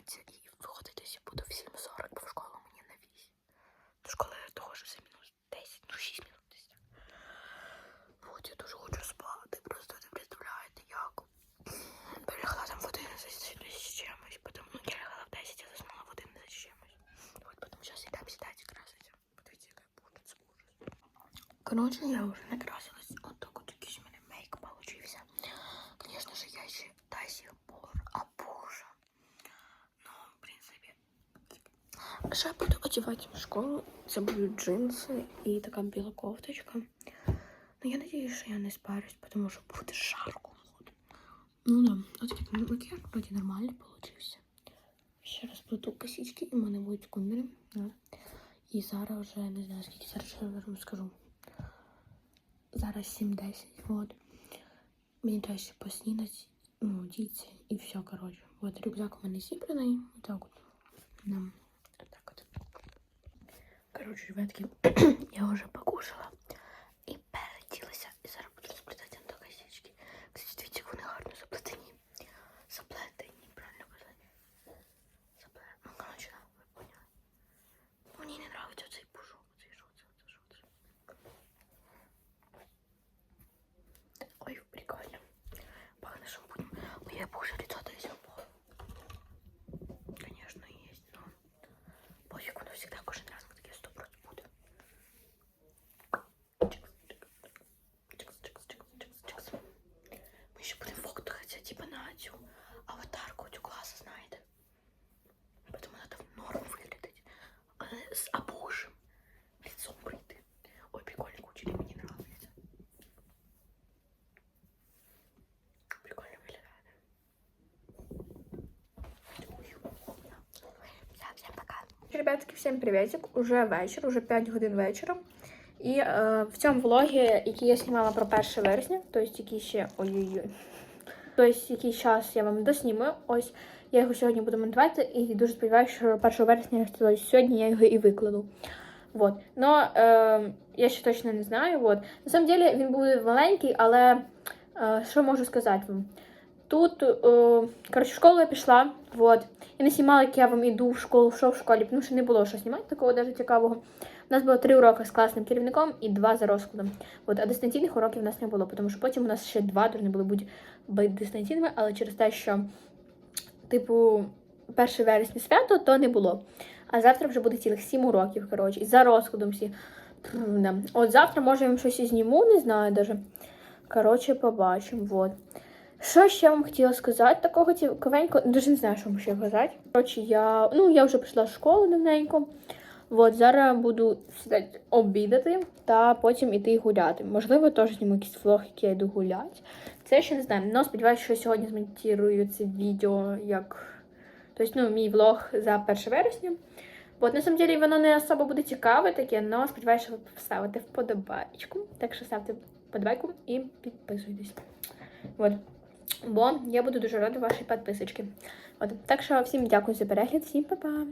одягатися і виходитися буду в 7.40, бо в школу мені на 8. До школи я доходжуся мінус 10, ну 6 мінут десь. От я дуже хочу спати, просто не представляєте, як. Перелягла там в 11 з чимось, потім ну, я лягала в 10, я заснула в 11 з чимось. От потім зараз йдемо сідати краситься. Подивіться, яка буде це ужас. Коротше, я вже не красилась. Що я буду одягати в школу? Це будуть джинси і така біла кофточка. Ну, я надіюсь, що я не спарюсь, тому що буде жарко. Ну да, от такий макіяж вроді нормальний получився. Ще раз плету косички, і в мене будуть куміри. Да. І зараз вже не знаю, скільки зараз ще вам скажу. Зараз 7-10, вот. Мені треба ще поснідати, ну, діти і все, коротше. Вот рюкзак у мене зібраний. Отак от. Да. Коротше, ребятки, я уже покушала С опухшим лицом прийти. Ой, прикольно, кучері мені нравится. Прикольно виглядає. Всем, всем пока. Ребятки, всім приветик. Уже вечір, уже 5 годин вечора. І е, в цьому влогі, який я знімала про 1 вересня, тобто який ще ой-ой-ой. Тобто, який час я вам досніму. Ось я його сьогодні буду монтувати і дуже сподіваюся, що 1 вересня, тобто сьогодні я його і викладу. Вот. Но е, я ще точно не знаю. Вот. На самом деле він буде маленький, але е, що можу сказати вам? Тут, е, коротше, в школу я пішла, вот. Я не знімала, як я вам іду в школу, що в школі, тому що не було що знімати такого даже цікавого. У нас було три уроки з класним керівником і два за розкладом. От, а дистанційних уроків у нас не було, тому що потім у нас ще два повинні були бути дистанційними, але через те, що, типу, 1 вересня свято, то не було. А завтра вже буде цілих сім уроків, коротше, і за розкладом всі. От завтра, може, я вам щось і зніму, не знаю даже. Коротше, побачимо. Вот. Що ще вам хотіла сказати такого цікавенького? Дуже не знаю, що вам ще казати. Коротше, я, ну, я вже прийшла з школи давненько. От, зараз буду сідати обідати та потім іти гуляти. Можливо, теж зніму якийсь влог, як я йду гуляти. Це ще не знаю. Ну, сподіваюся, що сьогодні змонтірую це відео як. Тобто, ну, мій влог за 1 вересня. От, на самом деле, воно не особо буде цікаве таке, але сподіваюся, що ви поставите вподобайку. Так що ставте вподобайку і підписуйтесь. От. Бо я буду дуже рада вашій підписочці. От. Так що всім дякую за перегляд, всім па-па!